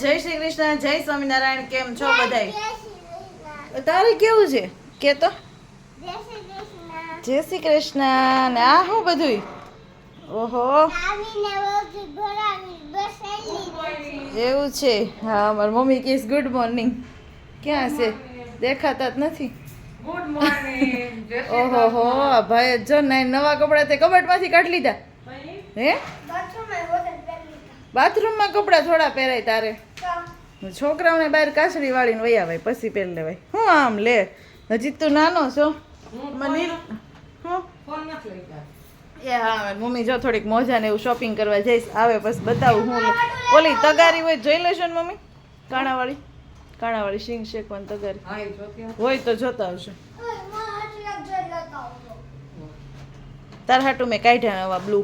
જય શ્રી કૃષ્ણ જય સ્વામિનારાયણ કેમ છો બધાય? તારે કેવું છે? કે તો? જય શ્રી કૃષ્ણ. ને આ શું બધું ઓહો. એવું છે. હા મારી મમ્મી કહીશ ગુડ મોર્નિંગ ક્યાં છે? દેખાતા જ નથી. ઓહો હો ભાઈ જો ને નવા કપડાં તે કબટમાંથી કાઢી લીધા. હે? બાથરૂમમાં કપડાં થોડા પહેરાય તારે. છોકરાઓને બહાર કાસડી વાળીને વહી આવે પછી પહેરી લેવાય. હું આમ લે? હજી તું નાનો છો. મને હું? એ હા મમ્મી જો થોડીક મોજા ને એવું શોપિંગ કરવા જઈશ આવે પછી બતાવું હું ઓલી તગારી હોય જોઈ લેશો ને મમ્મી. કાણાવાળી. કાણાવાળી સિંગ શેકવાની તગારી. હોય તો જોતા આવશે તાર હાટું મેં કાઢ્યા આવા બ્લુ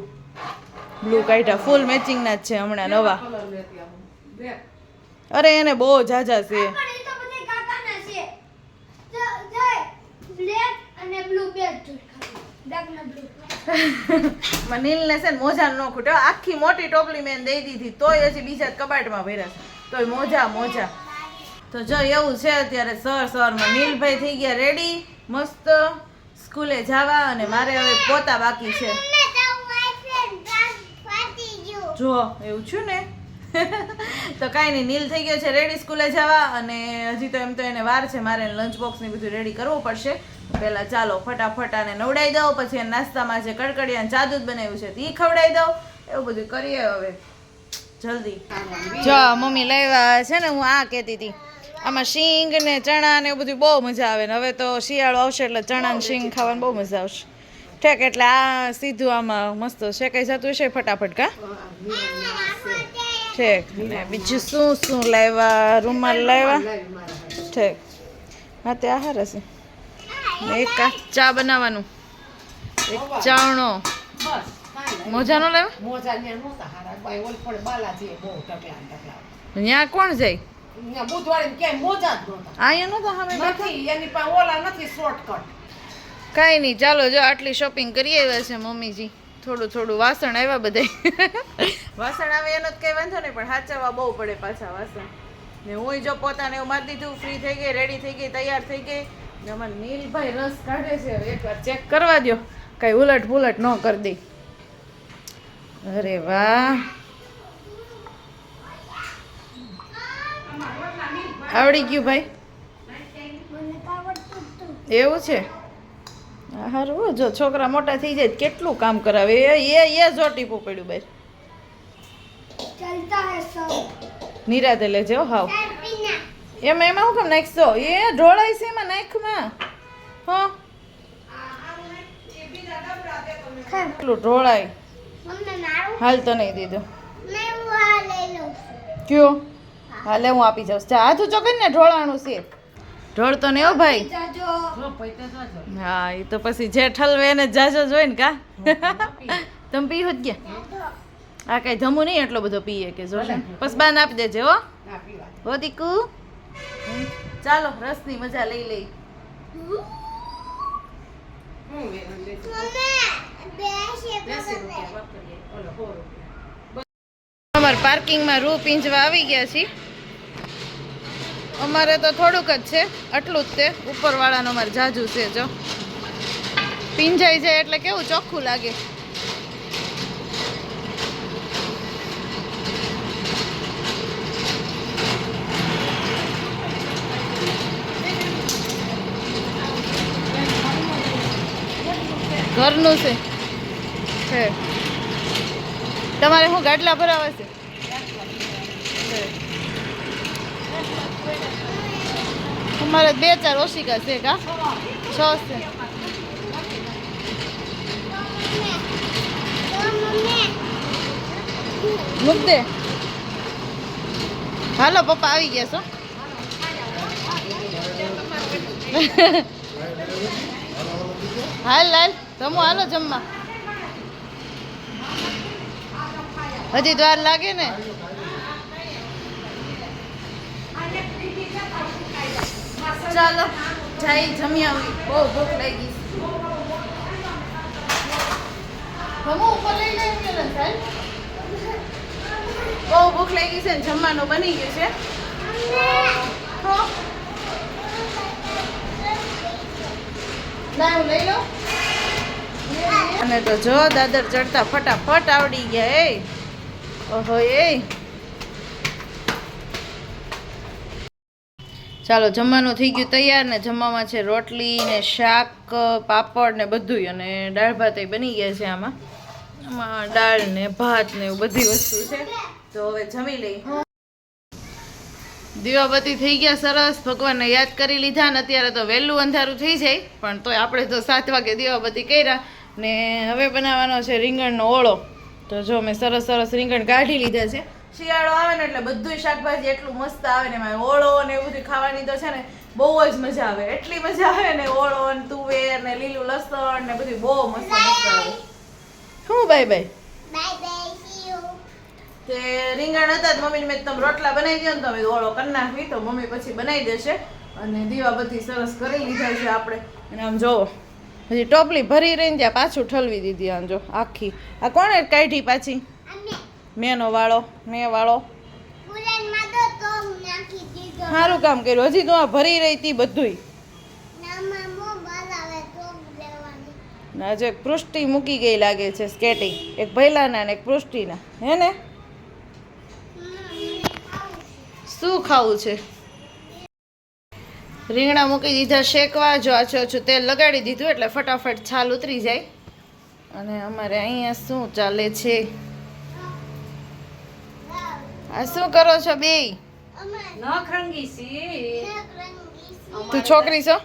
બ્લુ કાઢ્યા. ફૂલ મેચિંગના જ છે હમણાં નવા. અરે એને બહુ ઝાઝા છે. મનીલને છે. ને મોજા ન ખૂટે. આખી મોટી ટોપલી મેં દઈ દીધી. તોય હજી બીજા કબાટમાં ભર્યા તોય મોજા મોજા. તો જો એવું છે અત્યારે સર સરમાં નીલભાઈ થઈ ગયા રેડી મસ્ત સ્કૂલે જવા અને મારે હવે પોતા બાકી છે. જો એવું છું ને? તો કાંઈ નહીં નીલ થઈ ગયો છે રેડી સ્કૂલે જવા અને હજી તો એમ તો એને વાર છે મારે લંચ બોક્સને બધું રેડી કરવું પડશે. પહેલાં ચાલો ફટાફટ આને નવડાવી દઉં પછી નાસ્તામાં જે કડકડિયા જાદુ જ બનાવ્યું છે તે ખવડાવી દઉં. એવું બધું કરીએ હવે. જલ્દી. જો મમ્મી લાવ્યા છે ને હું આ કહેતી હતી. આમાં શીંગ ને ચણા ને એવું બધું બહુ મજા આવે ને હવે તો શિયાળો આવશે એટલે ચણા ને શીંગ ખાવાની બહુ મજા આવશે. ઠેક એટલે આ સીધું આમાં મસ્ત શેકાઈ જતું હશે ફટાફટ કા? ઠેક ને બીજું શું શું લાવ્યા? રૂમાલ લાવ્યા? ઠેક. હા તે આહાર હશે. એક ચા બનાવવાનું. એક ચાવણો. મોજાનો લાવ્યા? નહોતા ત્યાં કોણ જાય? નહોતા. અહીંયા નતો સામે નથી એની પાસે ઓલા નથી શોર્ટકટ કાંઈ નહીં ચાલો જો આટલી શોપિંગ કરી આવ્યા છે મમ્મીજી. થોડું થોડું વાસણ આવ્યા બધા વાસણ આવે એનો જ કંઈ વાંધો નહીં પણ સાચવવા બહુ પડે પાછા વાસણ. ને હું જો પોતાને એવું મારી દીધું ફ્રી થઈ ગઈ રેડી થઈ ગઈ તૈયાર થઈ ગઈ. ને અમારે નીલભાઈ રસ કાઢે છે હવે એકવાર ચેક કરવા દો કઈ ઉલટ પુલટ ન કરી દે. અરે વાહ. આવડી ગયું ભાઈ? એવું છે? સારું જો છોકરા મોટા થઈ જાય કેટલું કામ કરાવે? એ એ એ જો ટીપું પડ્યું બાઈ નિરાતે લેજે હાવ. એમાં એમાં હું કેમ નાખશો? એ ઢોળાય છે એમાં નાખમાં. હા. કેટલું ઢોળાય? હાલ તો નહીં દીધો. કયો? હાલે હું આપી જાઉં ચા હાથું ચોકન ને ઢોળાણું છે. ઢોળતો ને હો ભાઈ. હા એ તો પછી જે ઠલવે એને જાજો જ ને કા? તમે પીવો જ ગયા? આ કઈ જમું નહીં એટલો બધો પીએ કે જો બસ બાન આપી દેજે હો. હો દીકુ. ચાલો રસની મજા લઈ લઈ. અમારે પાર્કિંગમાં રૂ પીંજવા આવી ગયા છીએ. અમારે તો થોડુંક જ છે, આટલું જ તે. ઉપરવાળાનું અમારે જાજુ છે જો. પીંજાઈ જાય એટલે કેવું ચોખ્ખું લાગે. ઘરનું છે. તમારે શું ગાડલા ભરાવા છે. મારે બે ચાર ઓશિકા છે કા? છ છે. મૂક દે. હાલો, પપ્પા આવી ગયા છો. હાલ હાલ જમો હાલો જમવા. હજી દ્વાર લાગે ને? ચાલો, જાય જમી આવી. બહુ ભૂખ લાગી ગઈ. બહુ ભૂખ લાગી છે ને જમવાનું બની ગયું છે. અને તો જો દાદર ચડતા ફટાફટ આવડી ગયા, એ. ઓહો, એ. ચાલો, જમવાનું થઈ ગયું તૈયાર ને જમવામાં છે રોટલી ને શાક, પાપડ ને બધું અને દાળ ભાત બની ગયા છે આમાં. આમાં દાળ ને ભાત ને એવું બધી વસ્તુ છે. તો હવે જમી લઈ દીવાબત્તી થઈ ગયા સરસ. ભગવાનને યાદ કરી લીધા ને અત્યારે તો વહેલું અંધારું થઈ જાય, પણ તોય આપણે તો સાત વાગે દીવાબત્તી કર્યા ને હવે બનાવવાનો છે રીંગણનો ઓળો. તો જો મેં સરસ સરસ રીંગણ કાઢી લીધા છે. શિયાળો આવે ને એટલે બધું શાકભાજી એટલું મસ્ત આવે ને એમાં ઓળો ને એવું બધું ખાવાની તો છે ને બહુ જ મજા આવે. એટલી મજા આવે ને ઓળો ને તુવેર ને લીલું લસણ ને બધું બહુ મસ્ત મસ્ત આવે. શું bye bye? Bye bye see you તે રીંગણ હતા મમ્મી મમ્મીને મેં તમે રોટલા બનાવી દો ને તમે ઓળો કરી નાખવી. તો મમ્મી પછી બનાવી દેશે અને દીવા બધી સરસ કરી લીધા છે આપણે. અને આમ જોવો હજી ટોપલી ભરી રહીને ત્યાં પાછું ઠલવી દીધી આમ જો આખી. આ કોણે કાઢી પાછી? અમે મેનો વાળો મેં વાળો. સારું કામ કર્યું. હજી તો આ ભરી રહી હતી ને આજે એક પૃષ્ટિ મૂકી ગઈ લાગે છે સ્કેટિંગ. એક ભૈલાના ને એક પૃષ્ટિના. હે ને? શું ખાવું છે? રીંગણા મૂકી દીધા શેકવા. જો આછું આછું તેલ લગાડી દીધું એટલે ફટાફટ છાલ ઉતરી જાય. અને અમારે અહીંયા શું ચાલે છે? આ શું કરો છો બે? નખરંગી સી. તું છોકરી છો?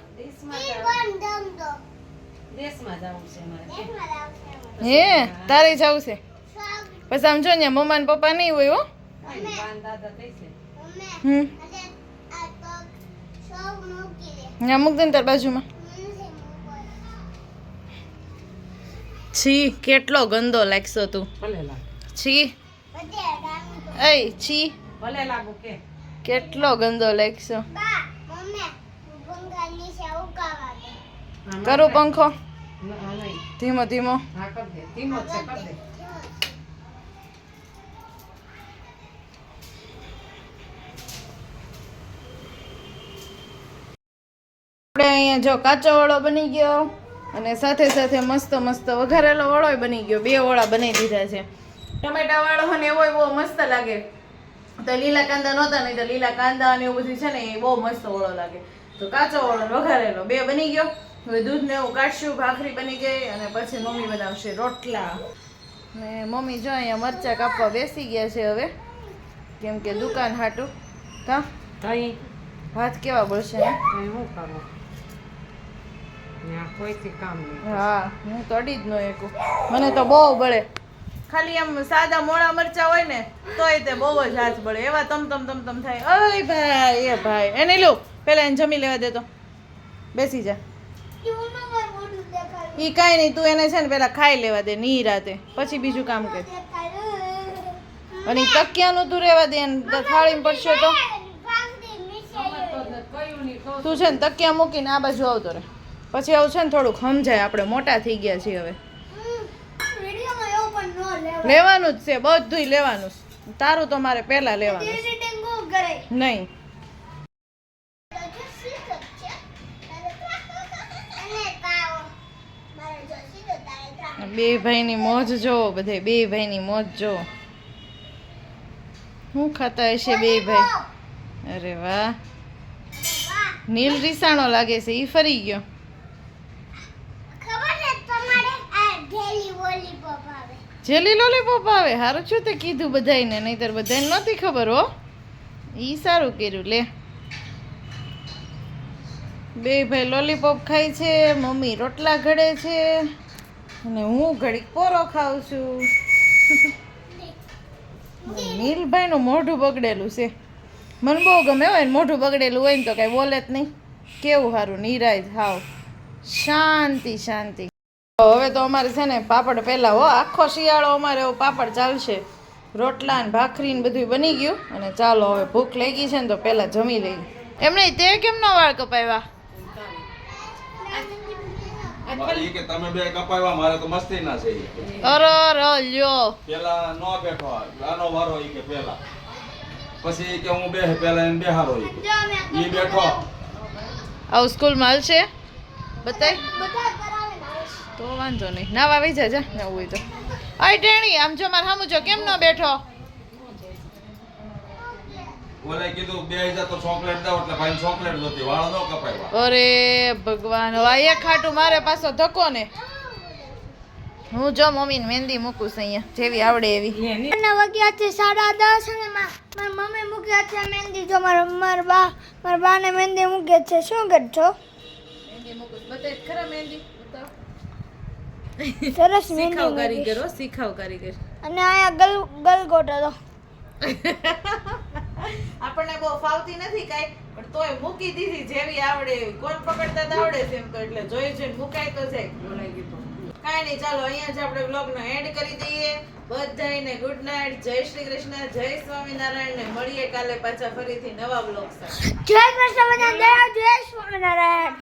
દેશમાં જાવ- મારે. હે તારે જવું છે. પછી આમ જો ને મમ્મા ને પપ્પા નહીં હોય હો. હમ. ત્યાં મૂક દે. ને તાર બાજુમાં. છી કેટલો ગંદો લાગશો તું. છી. એય છી. ભલે લાગુ કે. કેટલો ગંદો લાગશો. કરું પંખો. ધીમો ધીમો. હા કર ધીમો જ છે કર દે. આપણે અહીંયા જો કાચો ઓળો બની ગયો અને સાથે સાથે મસ્ત મસ્ત વઘારેલો ઓળોય બની ગયો. બે ઓળા બનાવી દીધા છે. ટમેટા વાળો ને એવો બહુ મસ્ત લાગે. તો લીલા કાંદા નહોતા નહીં તો લીલા કાંદા અને એવું બધું છે ને એ બહુ મસ્ત ઓળો લાગે. તો કાચો ઓળો વઘારેલો. બે બની ગયો. હવે દૂધ ને એવું કાઢશું ભાખરી બની ગઈ અને પછી મમ્મી બનાવશે રોટલા. ને મમ્મી જો અહીંયા મરચા કાપવા બેસી ગયા છે હવે. કેમ કે દુકાન હાટું. કા? અહીં ભાત કેવા બળશે ને હું શું કોઈથી કામ નહીં. હા હું તો અડી જ ન એકું મને તો બહુ બળે. ખાલી આમ સાદા મોળા મરચા હોય ને, તોય તે બહુ જ હાથ બળે. એવા તમ તમ તમ તમ થાય. ઓય ભાઈ, એ ભાઈ. એને લો પેલા એને જમી લેવા દે તો બેસી જા. ઈ કાંઈ નહીં, તું એને છે ને પેલા ખાઈ લેવા દે ની રાતે. પછી બીજું કામ કર. અને તકિયાનું તું રહેવા દે થાળીમાં પડશે તો. તો છે ને તકિયા મૂકીને આ બાજુ આવતો રહે. પછી આવું છે ને થોડુંક સમજાય. આપણે મોટા થઈ ગયા છીએ હવે વિડીયોમાં એવું પણ ન લેવાય લેવાનું જ છે બધુંય લેવાનું છે. તારું તો મારે પહેલા લેવાનું નહીં. બે ભાઈની મોજ જો બધે બે ભાઈની મોજ જો. શું ખાતા હશે બે ભાઈ? અરે વાહ. નીલ રીસાણો લાગે છે એ ફરી ગયો ખબર છે તમારે આ ઢેલી વોલીપોપ આવે જેલી લોલીપોપ આવે, હારું છું તે કીધું બધાને નહીતર બધાને નહોતી ખબર, હો. એ સારું કર્યું, લે. બે ભાઈ લોલીપોપ ખાય છે, મમ્મી રોટલા ઘડે છે, અને હું ઘડીક પોરો ખાઉં છું. નીલભાઈનું મોઢું બગડેલું છે. મને બહુ ગમે હોય ને મોઢું બગડેલું હોય ને તો કાંઈ બોલે જ નહીં. કેવું સારું નિરાય હાવ. શાંતિ શાંતિ. હવે તો અમારે છે ને પાપડ પહેલા હો આખો શિયાળો અમારે એવો પાપડ ચાલશે. રોટલા ને ભાખરી ને બધું બની ગયું અને ચાલો હવે ભૂખ લાગી છે ને તો પહેલા જમી લઈ એમ નહીં તે કેમ નો વાળ કપાવ્યા ઈ કે તમે બે કપાવ્યા મારે તો મસ્તી ના છે ઈ. અરે રો લ્યો બેઠો આવું સ્કૂલમાં કે પેલા પછી ઈ કે હું બે પેલા એને બેહારો ઈ. કે. ઈ બેઠો. આવું સ્કૂલમાં હાલશે? બતાય બધા કરાવે ને આવે છે. તો વાંધો નહીં. નાવા આવી જા જા. નવું હોય તો. અય ટેણી આમ જો મારે સામું જો કેમ ન બેઠો? ઓલે કીધું બે હજાર તો ચોકલેટ દો એટલે ભાઈ ચોકલેટ જોતી વાળ નો કપાવ્યા. અરે ભગવાન એક ખાટું મારે પાછો ધક્કો ને. હું જો મમ્મીને મહેંદી મૂકું છું અહીંયા જેવી આવડે એવી. વાગ્યા છે સાડા દસ અને મારા મમ્મી મૂક્યા છે મહેંદી. જો મારા મારા બા મારા બાને મહેંદી મૂકે છે શું કરજો? મહેંદી મૂકું બતાય ખરા મહેંદી? બતાવ સરસ શીખાવ કારીગર હો શીખાવ કારીગર. અને અહીંયા ગલ ગલગોટો તો આપણને બહુ ફાવતી નથી કાઈ પણ તોય મૂકી દીધી જેવી આવડે એવી. કોણ પકડતા આવડે છે એમ તો એટલે જોઈ જોઈને મુકાય તો જાય. બોલાઈ ગયું કાંઈ નહીં ચાલો અહીંયા જ આપણે બ્લોગનો એન્ડ કરી દઈએ. બધાને ગુડ નાઇટ જય શ્રી કૃષ્ણ જય સ્વામિનારાયણ ને મળીએ કાલે પાછા ફરીથી નવા બ્લોગ સાથે. જય કૃષ્ણ બધા જય સ્વામિનારાયણ